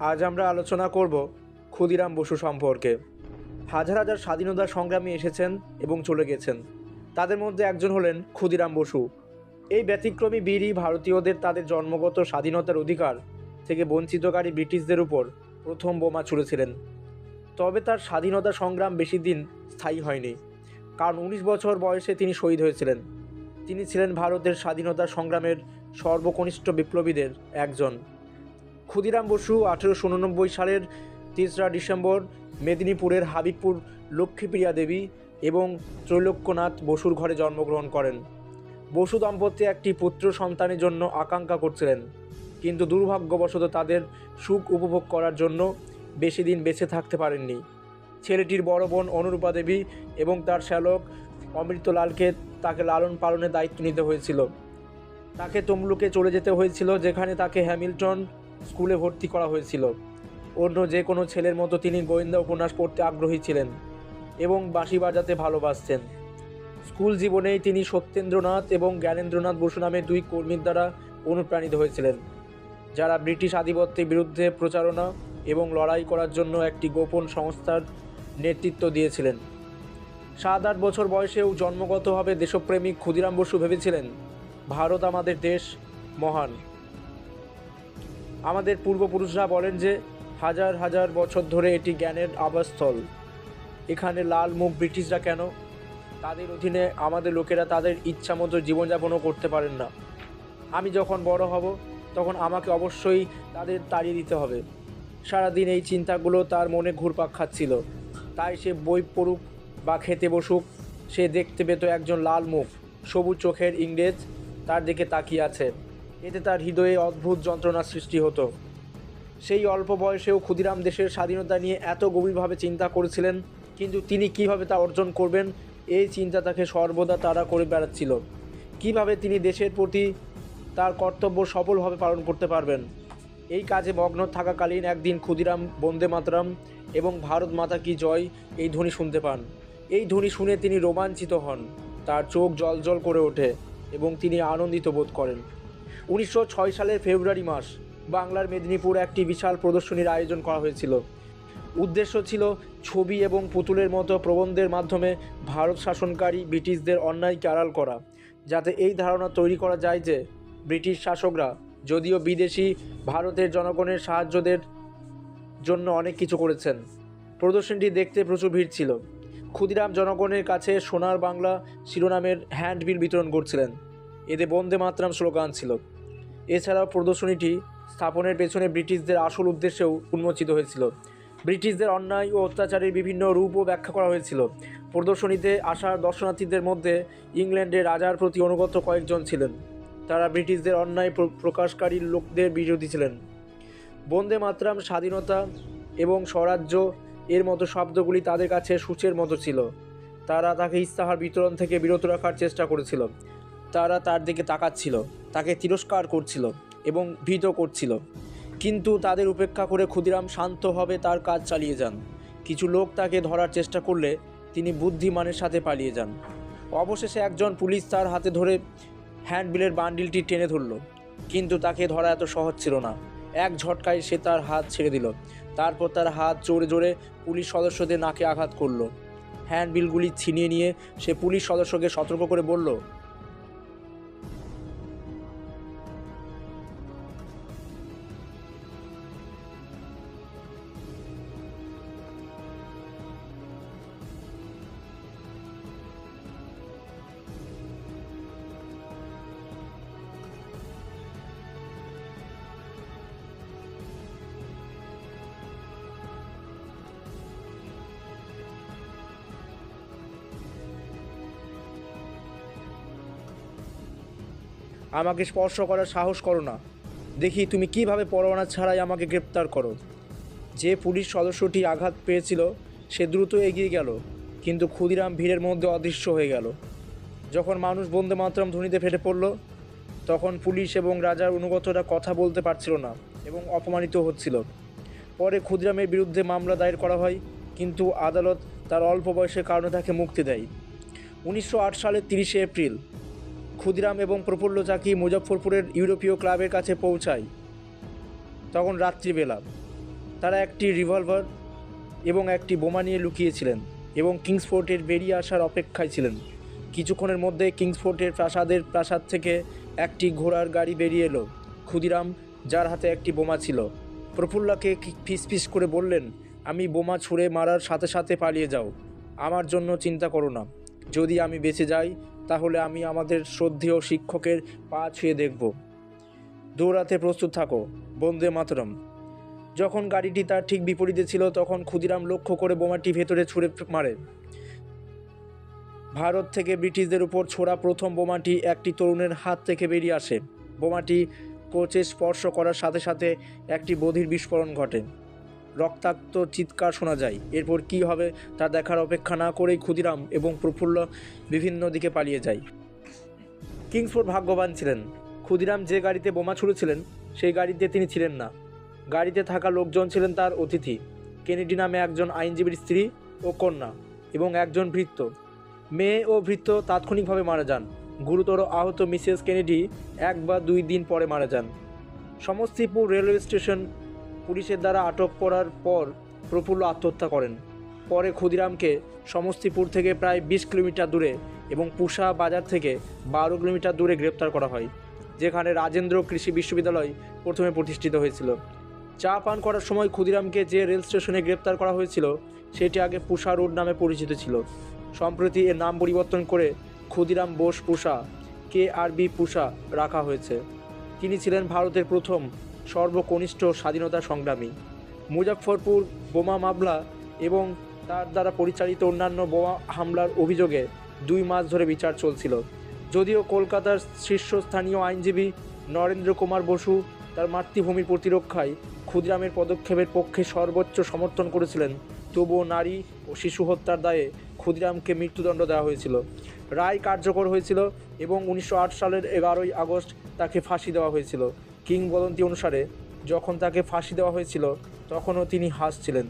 আজ আমরা আলোচনা করব ক্ষুদিরাম বসু সম্পর্কে। হাজার হাজার স্বাধীনতা সংগ্রামী এসেছেন এবং চলে গেছেন। তাদের মধ্যে একজন হলেন ক্ষুদিরাম বসু। এই ব্যতিক্রমী বীরই ভারতীয়দের তাদের জন্মগত স্বাধীনতার অধিকার থেকে বঞ্চিতকারী ব্রিটিশদের উপর প্রথম বোমা ছুড়েছিলেন। তবে তার স্বাধীনতা সংগ্রাম বেশি দিন স্থায়ী হয়নি। কারণ উনিশ বছর বয়সে তিনি শহীদ হয়েছিলেন। তিনি ছিলেন ভারতের স্বাধীনতা সংগ্রামের সর্বকনিষ্ঠ বিপ্লবীদের একজন। ক্ষুদিরাম বসু, আঠেরোশো উননব্বই সালের তেসরা ডিসেম্বর, মেদিনীপুরের হাবিবপুর লক্ষ্মীপ্রিয়া দেবী এবং ত্রৈলোক্যনাথ বসুর ঘরে জন্মগ্রহণ করেন। বসু দম্পতি একটি পুত্র সন্তানের জন্য আকাঙ্ক্ষা করছিলেন, কিন্তু দুর্ভাগ্যবশত তাদের সুখ উপভোগ করার জন্য বেশি দিন বেঁচে থাকতে পারেননি। ছেলেটির বড় বোন অনুরূপা দেবী এবং তার শ্যালক অমৃতলালকে তাকে লালন পালনের দায়িত্ব নিতে হয়েছিল। তাকে তমলুকে চলে যেতে হয়েছিল, যেখানে তাকে হ্যামিল্টন স্কুলে ভর্তি করা হয়েছিল। অন্য যে কোনো ছেলের মতো তিনি গোয়েন্দা উপন্যাস পড়তে আগ্রহী ছিলেন এবং বাঁশি বাজাতে ভালোবাসতেন। স্কুল জীবনেই তিনি সত্যেন্দ্রনাথ এবং জ্ঞানেন্দ্রনাথ বসু নামে দুই কর্মীর দ্বারা অনুপ্রাণিত হয়েছিলেন, যারা ব্রিটিশ আধিপত্যের বিরুদ্ধে প্রচারণা এবং লড়াই করার জন্য একটি গোপন সংস্থার নেতৃত্ব দিয়েছিলেন। সাত আট বছর বয়সেও জন্মগতভাবে দেশপ্রেমিক ক্ষুদিরাম বসু ভেবেছিলেন, ভারত আমাদের দেশ মহান। আমাদের পূর্বপুরুষরা বলেন যে হাজার হাজার বছর ধরে এটি জ্ঞানের আবাসস্থল। এখানে লাল মুখ ব্রিটিশরা কেন? তাদের অধীনে আমাদের লোকেরা তাদের ইচ্ছা মতো জীবনযাপনও করতে পারেন না। আমি যখন বড় হব, তখন আমাকে অবশ্যই তাদের তাড়িয়ে দিতে হবে। সারাদিন এই চিন্তাগুলো তার মনে ঘুরপাক খাচ্ছিল। তাই সে বই পড়ুক বা খেতে বসুক, সে দেখতে পেত একজন লাল মুখ, সবুজ চোখের ইংরেজ, তার দিকে তাকিয়ে আছে। এতে তার হৃদয়ে অদ্ভুত যন্ত্রণার সৃষ্টি হতো। সেই অল্প বয়সেও ক্ষুদিরাম দেশের স্বাধীনতা নিয়ে এত গভীরভাবে চিন্তা করেছিলেন, কিন্তু তিনি কীভাবে তা অর্জন করবেন, এই চিন্তা তাকে সর্বদা তারা করে বেড়াচ্ছিল। কীভাবে তিনি দেশের প্রতি তার কর্তব্য সফলভাবে পালন করতে পারবেন? এই কাজে মগ্ন থাকাকালীন একদিন ক্ষুদিরাম, বন্দে মাতরম এবং ভারত মাতা কি জয় এই ধ্বনি শুনতে পান। এই ধ্বনি শুনে তিনি রোমাঞ্চিত হন। তার চোখ জলজল করে ওঠে এবং তিনি আনন্দিত বোধ করেন। উনিশশো ছয় সালের ফেব্রুয়ারি মাস বাংলার মেদিনীপুর একটি বিশাল প্রদর্শনীর আয়োজন করা হয়েছিল। উদ্দেশ্য ছিল ছবি এবং পুতুলের মতো প্রবন্ধের মাধ্যমে ভারত শাসনকারী ব্রিটিশদের অন্যায়কে আড়াল করা, যাতে এই ধারণা তৈরি করা যায় যে ব্রিটিশ শাসকরা, যদিও বিদেশি, ভারতের জনগণের সাহায্যদের জন্য অনেক কিছু করেছেন। প্রদর্শনীটি দেখতে প্রচুর ভিড় ছিল। ক্ষুদিরাম জনগণের কাছে সোনার বাংলা শিরোনামের হ্যান্ডবিল বিতরণ করছিলেন। এতে বন্দে মাতরাম স্লোগান ছিল। এছাড়াও প্রদর্শনীটি স্থাপনের পেছনে ব্রিটিশদের আসল উদ্দেশ্যেও উন্মোচিত হয়েছিল। ব্রিটিশদের অন্যায় ও অত্যাচারের বিভিন্ন রূপও ব্যাখ্যা করা হয়েছিল। প্রদর্শনীতে আসা দর্শনার্থীদের মধ্যে ইংল্যান্ডের রাজার প্রতি অনুগত কয়েকজন ছিলেন। তারা ব্রিটিশদের অন্যায় প্র- প্রকাশকারী লোকদের বিরোধী ছিলেন। বন্দে মাতরম, স্বাধীনতা এবং স্বরাজ্য এর মতো শব্দগুলি তাদের কাছে সূচের মতো ছিল। তারা তাকে ইস্তাহার বিতরণ থেকে বিরত রাখার চেষ্টা করেছিল। তারা তার দিকে তাকাচ্ছিল, তাকে তিরস্কার করছিল এবং ভীত করছিল। কিন্তু তাদের উপেক্ষা করে ক্ষুদিরাম শান্তভাবে তার কাজ চালিয়ে যান। কিছু লোক তাকে ধরার চেষ্টা করলে তিনি বুদ্ধিমানের সাথে পালিয়ে যান। অবশেষে একজন পুলিশ তার হাতে ধরে হ্যান্ডবিলের বান্ডিলটি টেনে ধরল। কিন্তু তাকে ধরা এত সহজ ছিল না। এক ঝটকায় সে তার হাত ছেড়ে দিল। তারপর তার হাত জোরে জোরে পুলিশ সদস্যদের নাকে আঘাত করল। হ্যান্ডবিলগুলি ছিনিয়ে নিয়ে সে পুলিশ সদস্যকে সতর্ক করে বলল আমাকে স্পর্শ করার সাহস করো না। দেখি তুমি কীভাবে পরোয়ানা ছাড়াই আমাকে গ্রেপ্তার করো। যে পুলিশ সদস্যটি আঘাত পেয়েছিল, সে দ্রুত এগিয়ে গেল, কিন্তু ক্ষুদিরাম ভিড়ের মধ্যে অদৃশ্য হয়ে গেল। যখন মানুষ বন্দে মাতরম ধ্বনিতে ফেটে পড়ল, তখন পুলিশ এবং রাজার অনুগতরা কথা বলতে পারছিল না এবং অপমানিত হচ্ছিল। পরে ক্ষুদিরামের বিরুদ্ধে মামলা দায়ের করা হয়, কিন্তু আদালত তার অল্প বয়সের কারণে তাকে মুক্তি দেয়। উনিশশো আট সালের তিরিশে এপ্রিল ক্ষুদিরাম এবং প্রফুল্ল চাকি মুজফ্ফরপুরের ইউরোপীয় ক্লাবের কাছে পৌঁছায়। তখন রাত্রিবেলা তারা একটি রিভলভার এবং একটি বোমা নিয়ে লুকিয়েছিলেন এবং কিংসফোর্টের বেরিয়ে আসার অপেক্ষায় ছিলেন। কিছুক্ষণের মধ্যে কিংসফোর্টের প্রাসাদের প্রাসাদ থেকে একটি ঘোড়ার গাড়ি বেরিয়ে এলো। ক্ষুদিরাম, যার হাতে একটি বোমা ছিল। প্রফুল্লাকে ফিস ফিস করে বললেন, আমি বোমা ছুঁড়ে মারার সাথে সাথে পালিয়ে যাও। আমার জন্য চিন্তা করো না। যদি আমি বেঁচে যাই তাহলে আমি আমাদের শ্রদ্ধেয় শিক্ষকের পা ছুঁয়ে দেখব। দৌড়াতে প্রস্তুত থাকো, বন্দে মাতরম। যখন গাড়িটি তার ঠিক বিপরীতে ছিল, তখন ক্ষুদিরাম লক্ষ্য করে বোমাটি ভেতরে ছুঁড়ে মারে। ভারত থেকে ব্রিটিশদের উপর ছোড়া প্রথম বোমাটি একটি তরুণের হাত থেকে বেরিয়ে আসে। বোমাটি কোচে স্পর্শ করার সাথে সাথে একটি বধির বিস্ফোরণ ঘটে। রক্তাক্ত চিৎকার শোনা যায়। এরপর কী হবে তা দেখার অপেক্ষা না করেই ক্ষুদিরাম এবং প্রফুল্ল বিভিন্ন দিকে পালিয়ে যায়। কিংসফোর্ড ভাগ্যবান ছিলেন। ক্ষুদিরাম যে গাড়িতে বোমা ছুড়েছিলেন, সেই গাড়িতে তিনি ছিলেন না। গাড়িতে থাকা লোকজন ছিলেন তার অতিথি। কেনেডি নামে একজন আইনজীবীর স্ত্রী ও কন্যা এবং একজন ভৃত্য। মেয়ে ও ভৃত্য তাৎক্ষণিকভাবে মারা যান। গুরুতর আহত মিসেস কেনেডি এক বা দুই দিন পরে মারা যান। সমস্তিপুর রেলওয়ে স্টেশন পুলিশের দ্বারা আটক করার পর প্রফুল্ল আত্মহত্যা করেন। পরে ক্ষুদিরামকে সমস্তিপুর থেকে প্রায় বিশ কিলোমিটার দূরে এবং পুষা বাজার থেকে বারো কিলোমিটার দূরে গ্রেপ্তার করা হয়, যেখানে রাজেন্দ্র কৃষি বিশ্ববিদ্যালয় প্রথমে প্রতিষ্ঠিত হয়েছিল। চা পান করার সময় ক্ষুদিরামকে যে রেল স্টেশনে গ্রেপ্তার করা হয়েছিল, সেটি আগে পুষা রোড নামে পরিচিত ছিল। সম্প্রতি এর নাম পরিবর্তন করে ক্ষুদিরাম বোস পুষা, কে আর বি পুষা রাখা হয়েছে। তিনি ছিলেন ভারতের প্রথম সর্বকনিষ্ঠ স্বাধীনতা সংগ্রামী। মুজাফরপুর বোমা মামলা এবং তার দ্বারা পরিচালিত অন্যান্য বোমা হামলার অভিযোগে দুই মাস ধরে বিচার চলছিল। যদিও কলকাতার শীর্ষস্থানীয় আইনজীবী নরেন্দ্র কুমার বসু তার মাতৃভূমির প্রতিরক্ষায় ক্ষুদিরামের পদক্ষেপের পক্ষে সর্বোচ্চ সমর্থন করেছিলেন, তবুও নারী ও শিশু হত্যার দায়ে ক্ষুদিরামকে মৃত্যুদণ্ড দেওয়া হয়েছিল। রায় কার্যকর হয়েছিল এবং উনিশশো আট সালের এগারোই আগস্ট তাকে ফাঁসি দেওয়া হয়েছিল। কিংবদন্তি অনুসারে যখন তাকে ফাঁসি দেওয়া হয়েছিল তখনও তিনি হাসছিলেন।